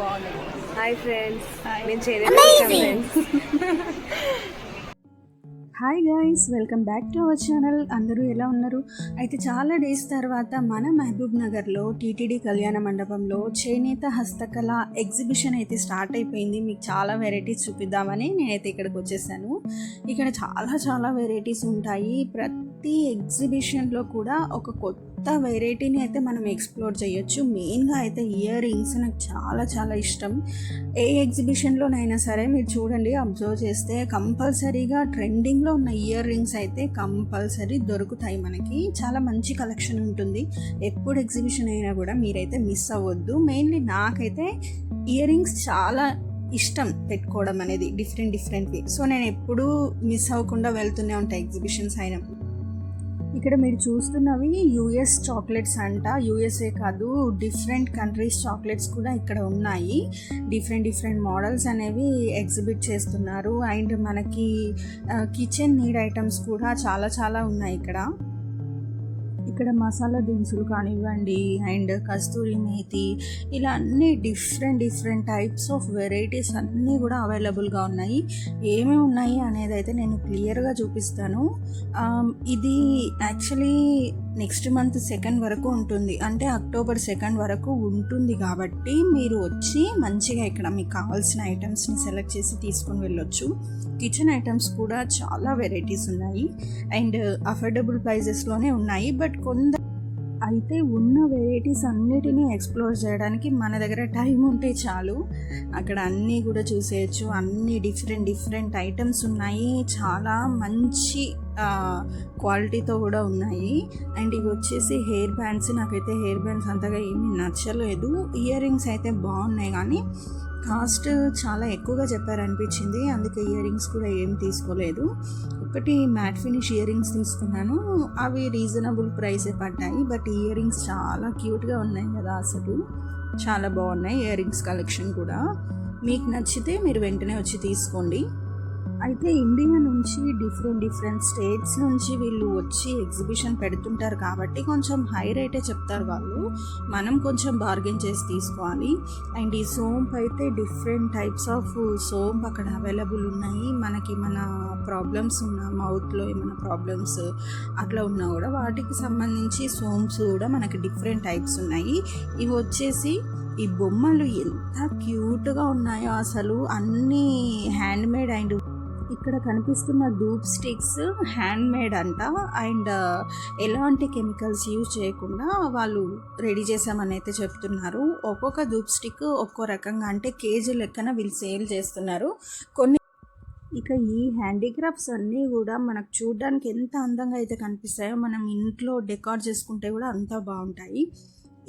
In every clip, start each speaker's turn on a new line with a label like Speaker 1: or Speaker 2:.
Speaker 1: Hi friends. నేను friends
Speaker 2: hi guys welcome back to our channel అందరూ ఎలా ఉన్నారు? అయితే చాలా డేస్ తర్వాత మన మహబూబ్ నగర్లో టీటీడీ కళ్యాణ మండపంలో చేనేత హస్తకళ ఎగ్జిబిషన్ అయితే స్టార్ట్ అయిపోయింది. మీకు చాలా వెరైటీస్ చూపిద్దామని నేనైతే ఇక్కడికి వచ్చేసాను. ఇక్కడ చాలా చాలా వెరైటీస్ ఉంటాయి. ప్రతి ఎగ్జిబిషన్లో కూడా ఒక కొత్త కొత్త వెరైటీని అయితే మనం ఎక్స్ప్లోర్ చేయొచ్చు. మెయిన్గా అయితే ఇయర్ రింగ్స్ నాకు చాలా చాలా ఇష్టం. ఏ ఎగ్జిబిషన్లోనైనా సరే మీరు చూడండి అబ్జర్వ్ చేస్తే కంపల్సరీగా ట్రెండింగ్లో ఉన్న ఇయర్ రింగ్స్ అయితే కంపల్సరీ దొరుకుతాయి మనకి. చాలా మంచి కలెక్షన్ ఉంటుంది. ఎప్పుడు ఎగ్జిబిషన్ అయినా కూడా మీరైతే మిస్ అవ్వద్దు. మెయిన్లీ నాకైతే ఇయర్ రింగ్స్ చాలా ఇష్టం పెట్టుకోవడం అనేది డిఫరెంట్ డిఫరెంట్వి సో నేను ఎప్పుడూ మిస్ అవ్వకుండా వెళ్తూనే ఉంటాయి ఎగ్జిబిషన్స్ అయినప్పుడు. ఇక్కడ మీరు చూస్తున్నవి యుఎస్ చాక్లెట్స్ అంట. యుఎస్ఏ కాదు డిఫరెంట్ కంట్రీస్ చాక్లెట్స్ కూడా ఇక్కడ ఉన్నాయి. డిఫరెంట్ డిఫరెంట్ మోడల్స్ అనేవి ఎగ్జిబిట్ చేస్తున్నారు. అండ్ మనకి కిచెన్ నీడ్ ఐటమ్స్ కూడా చాలా చాలా ఉన్నాయి ఇక్కడ. ఇక్కడ మసాలా దినుసులు కానివ్వండి అండ్ కస్తూరి మేతి ఇలా అన్ని different different types of varieties అన్నీ కూడా అవైలబుల్గా ఉన్నాయి. ఏమేమి ఉన్నాయి అనేది అయితే నేను క్లియర్గా చూపిస్తాను. ఇది యాక్చువల్లీ నెక్స్ట్ మంత్ సెకండ్ వరకు ఉంటుంది. అంటే అక్టోబర్ సెకండ్ వరకు ఉంటుంది కాబట్టి మీరు వచ్చి మంచిగా ఇక్కడ మీకు కావాల్సిన ఐటమ్స్ని సెలెక్ట్ చేసి తీసుకొని వెళ్ళొచ్చు. కిచెన్ ఐటమ్స్ కూడా చాలా వెరైటీస్ ఉన్నాయి. అండ్ అఫోర్డబుల్ ప్రైజెస్లోనే ఉన్నాయి. బట్ కొంత అయితే ఉన్న వెరైటీస్ అన్నిటినీ ఎక్స్ప్లోర్ చేయడానికి మన దగ్గర టైం ఉంటే చాలు. అక్కడ అన్నీ కూడా చూసేయచ్చు. అన్ని డిఫరెంట్ డిఫరెంట్ ఐటమ్స్ ఉన్నాయి. చాలా మంచి క్వాలిటీతో కూడా ఉన్నాయి. అండ్ ఇవి వచ్చేసి హెయిర్ బ్యాండ్స్ నాకైతే హెయిర్ బ్యాండ్స్ అంతగా ఏమీ నచ్చలేదు. ఇయర్ రింగ్స్ అయితే బాగున్నాయి కానీ కాస్ట్ చాలా ఎక్కువగా చెప్పారనిపించింది. అందుకే ఇయర్ రింగ్స్ కూడా ఏం తీసుకోలేదు. ఒకటి మ్యాట్ ఫినిష్ ఇయర్ రింగ్స్ తీసుకున్నాను. అవి రీజనబుల్ ప్రైసే పడ్డాయి. బట్ ఇయర్ రింగ్స్ చాలా క్యూట్గా ఉన్నాయి కదా అసలు. చాలా బాగున్నాయి ఇయర్ రింగ్స్ కలెక్షన్ కూడా. మీకు నచ్చితే మీరు వెంటనే వచ్చి తీసుకోండి. అయితే ఇండియా నుంచి డిఫరెంట్ డిఫరెంట్ స్టేట్స్ నుంచి వీళ్ళు వచ్చి ఎగ్జిబిషన్ పెడుతుంటారు కాబట్టి కొంచెం హై రేటే చెప్తారు వాళ్ళు. మనం కొంచెం బార్గెన్ చేసి తీసుకోవాలి. అండ్ ఈ సోంప్ అయితే డిఫరెంట్ టైప్స్ ఆఫ్ సోంప్ అక్కడ అవైలబుల్ ఉన్నాయి. మనకి మన ప్రాబ్లమ్స్ ఉన్న మౌత్లో ఏమైనా ప్రాబ్లమ్స్ అట్లా ఉన్నా కూడా వాటికి సంబంధించి సోంప్స్ కూడా మనకి డిఫరెంట్ టైప్స్ ఉన్నాయి. ఇవి వచ్చేసి ఈ బొమ్మలు ఎంత క్యూట్గా ఉన్నాయో అసలు అన్నీ హ్యాండ్ మేడ్ అండ్ ఇక్కడ కనిపిస్తున్న ధూప్ స్టిక్స్ హ్యాండ్ మేడ్ అంట. అండ్ ఎలాంటి కెమికల్స్ యూజ్ చేయకుండా వాళ్ళు రెడీ చేసామని అయితే చెప్తున్నారు. ఒక్కొక్క ధూప్ స్టిక్ ఒక్కో రకంగా అంటే కేజీ లెక్కన వీళ్ళు సేల్ చేస్తున్నారు. కొన్ని ఇక ఈ హ్యాండీక్రాఫ్ట్స్ అన్నీ కూడా మనకు చూడడానికి ఎంత అందంగా అయితే కనిపిస్తాయో మనం ఇంట్లో డెకార్ చేసుకుంటే కూడా అంత బాగుంటాయి.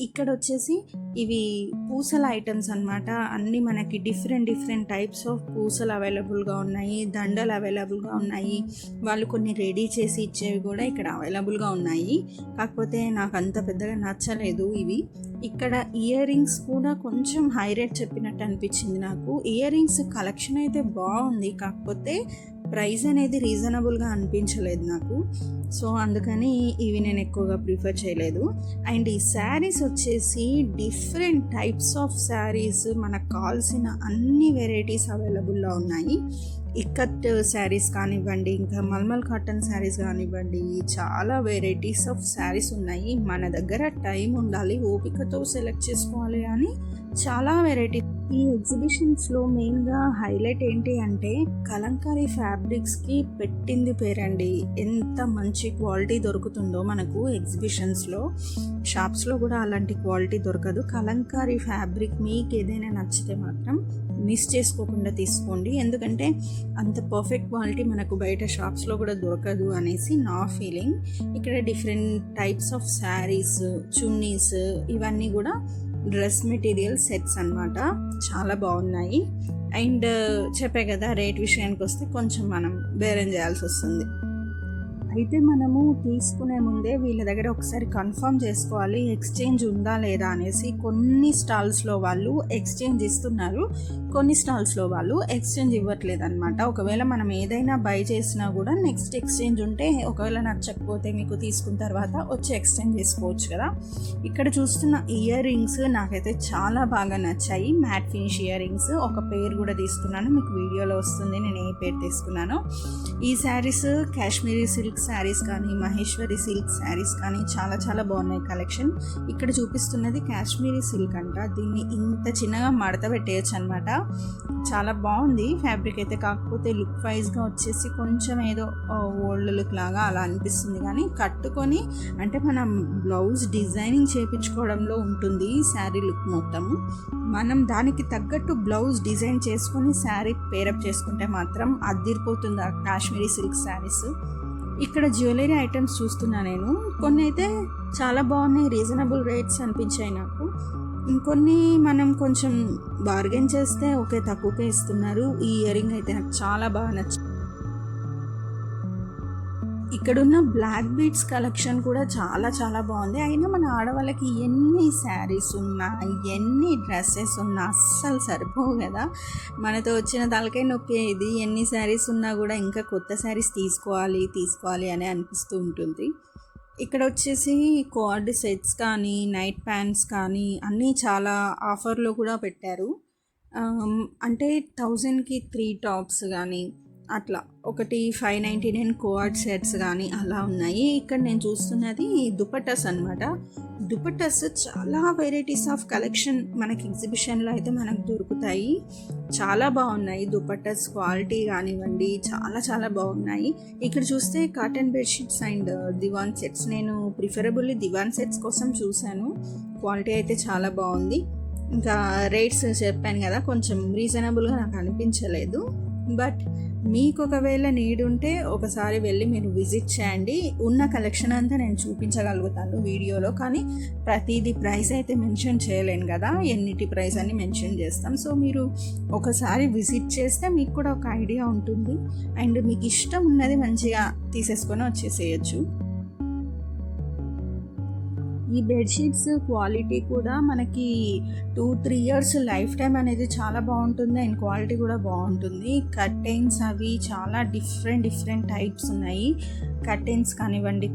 Speaker 2: ఇక్కడ వచ్చేసి ఇవి పూసల ఐటమ్స్ అన్నమాట. అన్నీ మనకి డిఫరెంట్ డిఫరెంట్ టైప్స్ ఆఫ్ పూసలు అవైలబుల్గా ఉన్నాయి దండలు అవైలబుల్గా ఉన్నాయి. వాళ్ళు కొన్ని రెడీ చేసి ఇచ్చేవి కూడా ఇక్కడ అవైలబుల్గా ఉన్నాయి. కాకపోతే నాకు అంత పెద్దగా నచ్చలేదు ఇవి. ఇక్కడ ఇయర్ రింగ్స్ కూడా కొంచెం హై రేట్ చెప్పినట్టు అనిపించింది నాకు. ఇయర్ రింగ్స్ కలెక్షన్ అయితే బాగుంది. కాకపోతే ప్రైస్ అనేది రీజనబుల్గా అనిపించలేదు నాకు. సో అందుకని ఇవి నేను ఎక్కువగా ప్రిఫర్ చేయలేదు. అండ్ ఈ శారీస్ వచ్చేసి డిఫరెంట్ టైప్స్ ఆఫ్ శారీస్ మనకు కావాల్సిన అన్ని వెరైటీస్ అవైలబుల్లో ఉన్నాయి. ఇక్కత్ శారీస్ కానివ్వండి ఇంకా మల్మల్ కాటన్ శారీస్ కానివ్వండి చాలా వెరైటీస్ ఆఫ్ శారీస్ ఉన్నాయి. మన దగ్గర టైం ఉండాలి ఓపికతో సెలెక్ట్ చేసుకోవాలి అని చాలా వెరైటీ ఈ ఎగ్జిబిషన్స్లో మెయిన్గా హైలైట్ ఏంటి అంటే కలంకారీ ఫ్యాబ్రిక్స్కి పెట్టింది పేరండి. ఎంత మంచి క్వాలిటీ దొరుకుతుందో మనకు ఎగ్జిబిషన్స్లో షాప్స్లో కూడా అలాంటి క్వాలిటీ దొరకదు. కలంకారీ ఫ్యాబ్రిక్ మీకు ఏదైనా నచ్చితే మాత్రం మిస్ చేసుకోకుండా తీసుకోండి. ఎందుకంటే అంత పర్ఫెక్ట్ క్వాలిటీ మనకు బయట షాప్స్లో కూడా దొరకదు అనేసి నా ఫీలింగ్ ఇక్కడ different types of saris chunnis ఇవన్నీ కూడా డ్రెస్ మెటీరియల్ సెట్స్ అన్నమాట. చాలా బాగున్నాయి. అండ్ చెప్పే కదా రేట్ విషయానికి వస్తే కొంచెం మనం బేరం చేయాల్సి వస్తుంది. అయితే మనము తీసుకునే ముందే వీళ్ళ దగ్గర ఒకసారి కన్ఫర్మ్ చేసుకోవాలి ఎక్స్చేంజ్ ఉందా లేదా అనేసి కొన్ని స్టాల్స్లో వాళ్ళు ఎక్స్చేంజ్ ఇస్తున్నారు. కొన్ని స్టాల్స్లో వాళ్ళు ఎక్స్చేంజ్ ఇవ్వట్లేదు అనమాట ఒకవేళ మనం ఏదైనా బై చేసినా కూడా నెక్స్ట్ ఎక్స్చేంజ్ ఉంటే ఒకవేళ నచ్చకపోతే మీకు తీసుకున్న తర్వాత వచ్చి ఎక్స్చేంజ్ చేసుకోవచ్చు కదా. ఇక్కడ చూస్తున్న ఇయర్ రింగ్స్ నాకైతే చాలా బాగా నచ్చాయి. మ్యాట్ ఫినిష్ ఇయర్ రింగ్స్ ఒక పేరు కూడా తీసుకున్నాను. మీకు వీడియోలో వస్తుంది. నేను ఏ పేరు తీసుకున్నాను. ఈ శారీస్ కాశ్మీరీ సిల్క్ శారీస్ కానీ మహేశ్వరి సిల్క్ శారీస్ కానీ చాలా చాలా బాగున్నాయి కలెక్షన్ ఇక్కడ చూపిస్తున్నది కాశ్మీరీ సిల్క్ అంట. దీన్ని ఇంత చిన్నగా మడత పెట్టేయచ్చు అనమాట చాలా బాగుంది. ఫ్యాబ్రిక్ అయితే కాకపోతే లుక్ వైజ్గా వచ్చేసి కొంచెం ఏదో ఓల్డ్ లుక్ లాగా అలా అనిపిస్తుంది. కానీ కట్టుకొని అంటే మనం బ్లౌజ్ డిజైనింగ్ చేయించుకోవడంలో ఉంటుంది శారీ లుక్ మొత్తం. మనం దానికి తగ్గట్టు బ్లౌజ్ డిజైన్ చేసుకొని శారీ పేరప్ చేసుకుంటే మాత్రం అద్దిరిపోతుంది ఆ కాశ్మీరీ సిల్క్ శారీస్ ఇక్కడ జ్యువెలరీ ఐటమ్స్ చూస్తున్నా నేను. కొన్ని అయితే చాలా బాగున్నాయి రీజనబుల్ రేట్స్ అనిపించాయి నాకు. ఇంకొన్ని మనం కొంచెం బార్గెన్ చేస్తే ఓకే తక్కువకే ఇస్తున్నారు. ఈ ఇయరింగ్ అయితే నాకు చాలా బాగా నచ్చింది ఇక్కడున్న బ్లాక్ బీట్స్ కలెక్షన్ కూడా చాలా చాలా బాగుంది. అయినా మన ఆడవాళ్ళకి ఎన్ని శారీస్ ఉన్నా ఎన్ని డ్రెస్సెస్ ఉన్నా అస్సలు సరిపోవు కదా. మనతో వచ్చిన తలకై నొప్పి ఇది ఎన్ని శారీస్ ఉన్నా కూడా ఇంకా కొత్త శారీస్ తీసుకోవాలి తీసుకోవాలి అని అనిపిస్తూ ఉంటుంది. ఇక్కడ వచ్చేసి కోఆర్డ్ సెట్స్ కానీ నైట్ ప్యాంట్స్ కానీ అన్నీ చాలా ఆఫర్లో కూడా పెట్టారు. అంటే థౌజండ్కి త్రీ టాప్స్ కానీ అట్లా. ఒకటి five ninety nine co-ord sets కానీ అలా ఉన్నాయి. ఇక్కడ నేను చూస్తున్నది దుపట్టస్ అనమాట దుపట్టస్ చాలా వెరైటీస్ ఆఫ్ కలెక్షన్ మనకి ఎగ్జిబిషన్లో అయితే మనకు దొరుకుతాయి. చాలా బాగున్నాయి దుపట్టస్ క్వాలిటీ కానివ్వండి చాలా చాలా బాగున్నాయి. ఇక్కడ చూస్తే cotton bedsheets and divan sets. నేను ప్రిఫరబుల్లీ దివాన్ సెట్స్ కోసం చూశాను. క్వాలిటీ అయితే చాలా బాగుంది. ఇంకా రేట్స్ చెప్పాను కదా కొంచెం రీజనబుల్గా నాకు అనిపించలేదు. బట్ మీకు ఒకవేళ నీడ్ ఉంటే ఒకసారి వెళ్ళి మీరు విజిట్ చేయండి. ఉన్న కలెక్షన్ అంతా నేను చూపించగలుగుతాను వీడియోలో కానీ ప్రతిదీ ప్రైస్ అయితే మెన్షన్ చేయలేను కదా. ఎన్నిటి ప్రైస్ అని మెన్షన్ చేస్తాం. సో మీరు ఒకసారి విజిట్ చేస్తే మీకు కూడా ఒక ఐడియా ఉంటుంది. అండ్ మీకు ఇష్టం ఉన్నది మంచిగా తీసేసుకొని వచ్చేసేయచ్చు. ఈ బెడ్షీట్స్ క్వాలిటీ కూడా మనకి two three years life time అనేది చాలా బాగుంటుంది. అండ్ క్వాలిటీ కూడా బాగుంటుంది. కర్టెన్స్ అవి చాలా డిఫరెంట్ డిఫరెంట్ టైప్స్ ఉన్నాయి. కర్టెన్స్ కానివ్వండి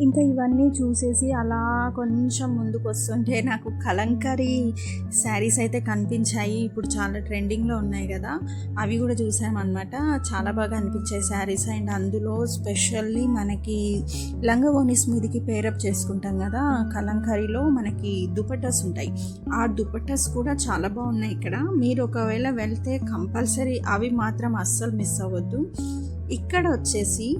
Speaker 2: ఇంకా ఇవన్నీ చూసేసి అలా కొంచెం ముందుకు వస్తుంటే నాకు కలంకరీ శారీస్ అయితే కనిపించాయి. ఇప్పుడు చాలా ట్రెండింగ్లో ఉన్నాయి కదా అవి కూడా చూసామన్నమాట. చాలా బాగా అనిపించాయి శారీస్. అండ్ అందులో స్పెషల్లీ మనకి లంగవోనిస్ మీదకి పేరప్ చేసుకుంటాం కదా కలంకారీలో మనకి దుపట్టస్ ఉంటాయి. ఆ దుపట్టస్ కూడా చాలా బాగున్నాయి ఇక్కడ. మీరు ఒకవేళ వెళ్తే కంపల్సరీ అవి మాత్రం అస్సలు మిస్ అవ్వద్దు. ఇక్కడ వచ్చేసి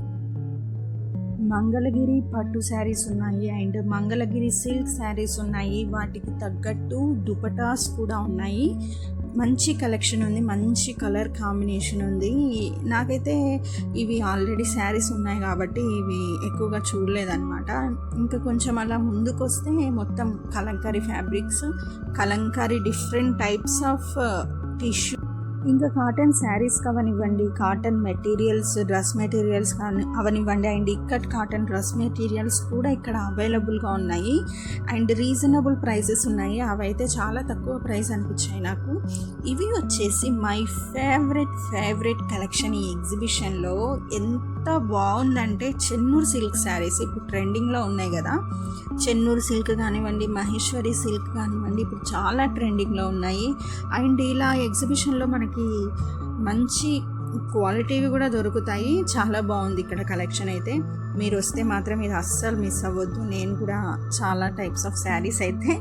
Speaker 2: మంగళగిరి పట్టు శారీస్ ఉన్నాయి. అండ్ మంగళగిరి సిల్క్ శారీస్ ఉన్నాయి. వాటికి తగ్గట్టు దుపటాస్ కూడా ఉన్నాయి. మంచి కలెక్షన్ ఉంది. మంచి కలర్ కాంబినేషన్ ఉంది. నాకైతే ఇవి ఆల్రెడీ శారీస్ ఉన్నాయి కాబట్టి ఇవి ఎక్కువగా చూడలేదన్నమాట. ఇంకా కొంచెం అలా ముందుకు వస్తే మొత్తం kalamkari fabrics kalamkari different types of tissue ఇంకా కాటన్ శారీస్ అవనివ్వండి. కాటన్ మెటీరియల్స్ డ్రెస్ మెటీరియల్స్ కానీ అవనివ్వండి. And ikat cotton dress materials కూడా ఇక్కడ అవైలబుల్గా ఉన్నాయి. అండ్ రీజనబుల్ ప్రైసెస్ ఉన్నాయి. అవైతే చాలా తక్కువ ప్రైస్ అనిపించాయి నాకు. ఇవి వచ్చేసి మై ఫేవరెట్ ఫేవరెట్ కలెక్షన్ ఈ ఎగ్జిబిషన్లో ఎంత బాగుందంటే చెన్నూరు సిల్క్ శారీస్ ఇప్పుడు ట్రెండింగ్లో ఉన్నాయి కదా. చెన్నూరు సిల్క్ కానివ్వండి మహేశ్వరి సిల్క్ కానివ్వండి ఇప్పుడు చాలా ట్రెండింగ్లో ఉన్నాయి. అండ్ ఇలా ఎగ్జిబిషన్లో మనకి మంచి క్వాలిటీవి కూడా దొరుకుతాయి. చాలా బాగుంది ఇక్కడ కలెక్షన్ అయితే. మీరు వస్తే మాత్రం ఇది అస్సలు మిస్ అవ్వద్దు. నేను కూడా చాలా టైప్స్ ఆఫ్ శారీస్ అయితే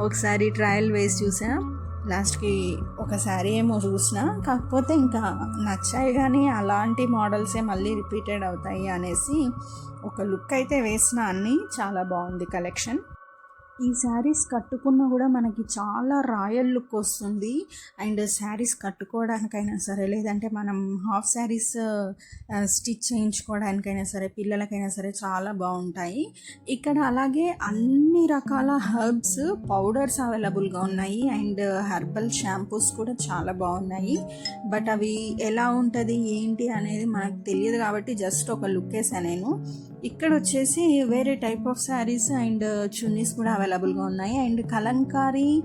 Speaker 2: ఒకసారి ట్రయల్ వేసి చూసాను లాస్ట్కి ఒక శారీ ఏమో చూసిన కాకపోతే ఇంకా నచ్చాయి కానీ అలాంటి మోడల్సే మళ్ళీ రిపీటెడ్ అవుతాయి అనేసి ఒక లుక్ అయితే వేసిన అన్ని చాలా బాగుంది కలెక్షన్. ఈ శారీస్ కట్టుకున్నా కూడా మనకి చాలా రాయల్ లుక్ వస్తుంది. అండ్ శారీస్ కట్టుకోవడానికైనా సరే లేదంటే మనం హాఫ్ శారీస్ స్టిచ్ చేయించుకోవడానికైనా సరే పిల్లలకైనా సరే చాలా బాగుంటాయి. ఇక్కడ అలాగే అన్ని రకాల హర్బ్స్ పౌడర్స్ అవైలబుల్గా ఉన్నాయి. అండ్ హెర్బల్ షాంపూస్ కూడా చాలా బాగున్నాయి. బట్ అవి ఎలా ఉంటుంది ఏంటి అనేది మనకు తెలియదు కాబట్టి జస్ట్ ఒక లుక్ వేసా నేను. ఇక్కడ వచ్చేసి వేరే type of saris and chunnis కూడా అవైలబుల్గా ఉన్నాయి. అండ్ కలంకారీ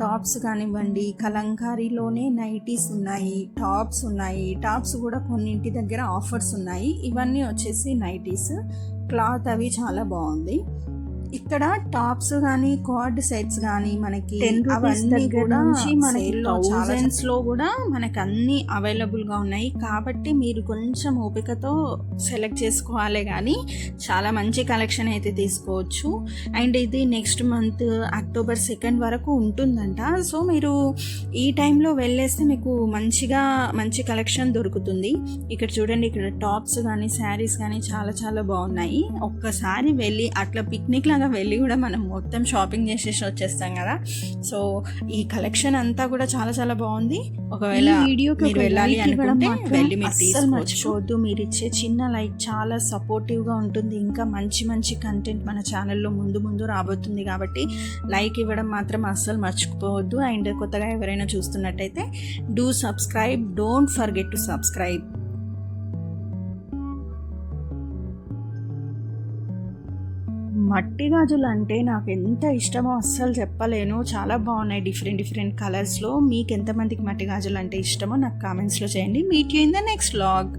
Speaker 2: టాప్స్ కానివ్వండి కలంకారీలోనే నైటీస్ ఉన్నాయి టాప్స్ ఉన్నాయి. టాప్స్ కూడా కొన్నింటి దగ్గర ఆఫర్స్ ఉన్నాయి. ఇవన్నీ వచ్చేసి నైటీస్. క్లాత్ అవి చాలా బాగుంది. ఇక్కడ టాప్స్ కానీ కార్డ్ సెట్స్ కానీ మనకి అవన్నీ కూడా
Speaker 3: మనకి
Speaker 2: sale లో లో కూడా మనకి అన్ని అవైలబుల్గా ఉన్నాయి. కాబట్టి మీరు కొంచెం ఓపికతో సెలెక్ట్ చేసుకోవాలి కానీ చాలా మంచి కలెక్షన్ అయితే తీసుకోవచ్చు. అండ్ ఇది నెక్స్ట్ మంత్ అక్టోబర్ సెకండ్ వరకు ఉంటుందంట. సో మీరు ఈ టైంలో వెళ్ళేస్తే మీకు మంచిగా మంచి కలెక్షన్ దొరుకుతుంది. ఇక్కడ చూడండి ఇక్కడ టాప్స్ కానీ శారీస్ కానీ చాలా చాలా బాగున్నాయి. ఒక్కసారి వెళ్ళి అట్లా పిక్నిక్ లాగా వెళ్ళి కూడా మనం మొత్తం షాపింగ్ చేసేసి వచ్చేస్తాం కదా. సో ఈ కలెక్షన్ అంతా కూడా చాలా చాలా బాగుంది. ఒకవేళ మీరు
Speaker 3: ఒక
Speaker 2: వెళ్ళాలి అనుకుంటే వెళ్ళి మీరు
Speaker 3: మర్చిపోవద్దు.
Speaker 2: మీరు ఇచ్చే చిన్న లైక్ చాలా సపోర్టివ్గా ఉంటుంది. ఇంకా మంచి మంచి కంటెంట్ మన ఛానల్లో ముందు ముందు రాబోతుంది కాబట్టి లైక్ ఇవ్వడం మాత్రం అస్సలు మర్చిపోవద్దు. అండ్ కొత్తగా ఎవరైనా చూస్తున్నట్టయితే do subscribe don't forget to subscribe మట్టి గాజులు అంటే నాకు ఎంత ఇష్టమో అస్సలు చెప్పలేను. చాలా బాగున్నాయి డిఫరెంట్ డిఫరెంట్ కలర్స్లో. మీకు ఎంతమందికి మట్టి గాజులు అంటే ఇష్టమో నాకు కామెంట్స్లో చేయండి. Meet you in the next log